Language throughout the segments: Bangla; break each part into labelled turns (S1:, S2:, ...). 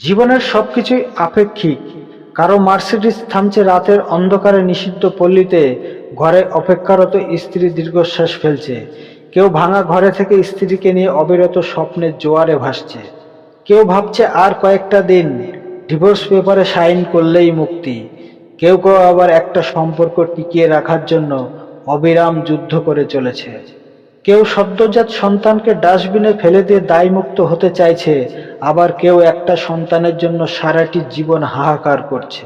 S1: জীবনের সবকিছুই আপেক্ষিক। কারও মার্সিডিস থামছে রাতের অন্ধকারে নিষিদ্ধ পল্লীতে, ঘরে অপেক্ষারত স্ত্রী দীর্ঘশ্বাস ফেলছে। কেউ ভাঙা ঘরে থেকে স্ত্রীকে নিয়ে অবিরত স্বপ্নের জোয়ারে ভাসছে। কেউ ভাবছে আর কয়েকটা দিন ডিভোর্স পেপারে সাইন করলেই মুক্তি। কেউ কেউ আবার একটা সম্পর্ক টিকিয়ে রাখার জন্য অবিরাম যুদ্ধ করে চলেছে। কেউ সদ্যজাত সন্তানকে ডাস্টবিনে ফেলে দিয়ে দায়মুক্ত হতে চাইছে আবার কেউ একটা সন্তানের জন্য সারাটি জীবন হাহাকার করছে।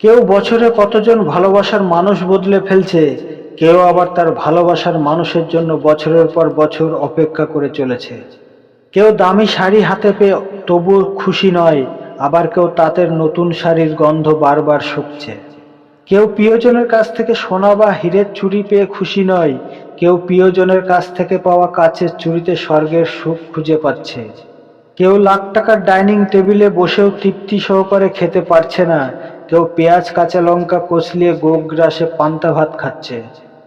S1: কেউ বছরে কতজন ভালোবাসার মানুষ বদলে ফেলছে, কেউ আবার তার ভালোবাসার মানুষের জন্য বছরের পর বছর অপেক্ষা করে চলেছে। কেউ দামি শাড়ি হাতে পেয়ে তবু খুশি নয়, আবার কেউ তাঁতের নতুন শাড়ির গন্ধ বারবার শুকছে। কেউ প্রিয়জনের কাছ থেকে সোনা বা হীরের চুরি পেয়ে খুশি নয়, কেউ প্রিয়জনের কাছ থেকে পাওয়া কাচের চুরিতে স্বর্গের সুখ খুঁজে পাচ্ছে। কেউ লাখ টাকার ডাইনিং টেবিলে বসেও তৃপ্তি সহকারে খেতে পারছে না। কেউ পেঁয়াজ, কাঁচা লঙ্কা কচলিয়ে গোগ গ্রাসে পান্তা ভাত খাচ্ছে।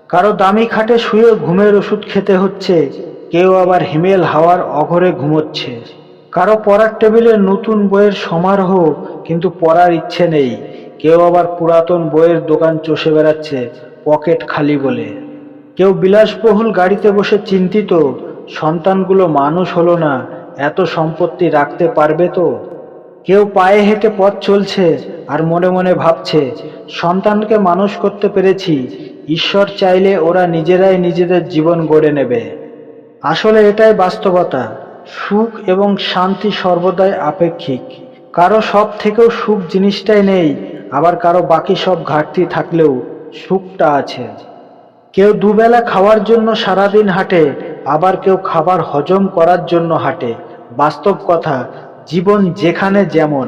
S1: কারও দামি খাটে শুয়ে ঘুমের ওষুধ খেতে হচ্ছে। কেউ আবার হিমেল হাওয়ার অঘরে ঘুমোচ্ছে। কারও পড়ার টেবিলে নতুন বইয়ের সমারোহ, কিন্তু পড়ার ইচ্ছে নেই। কেউ আবার পুরাতন বইয়ের দোকান চষে বেড়াচ্ছে, পকেট খালি বলে। কেউ বিলাসবহুল গাড়িতে বসে চিন্তিত, সন্তানগুলো মানুষ হলো না। এত সম্পত্তি রাখতে পারবে তো? কেউ পায়ে হেঁটে পথ চলছে আর মনে মনে ভাবছে, সন্তানকে মানুষ করতে পেরেছি, ঈশ্বর চাইলে ওরা নিজেরাই নিজেদের জীবন গড়ে নেবে। আসলে এটাই বাস্তবতা। সুখ এবং শান্তি সর্বদাই আপেক্ষিক। কারও সব থেকেও সুখ জিনিসটাই নেই, আবার কারও বাকি সব ঘাটতি থাকলেও সুখটা আছে। কেউ দুবেলা খাওয়ার জন্য সারাদিন হাঁটে, আবার কেউ খাবার হজম করার জন্য হাঁটে। বাস্তব কথা জীবন যেখানে যেমন।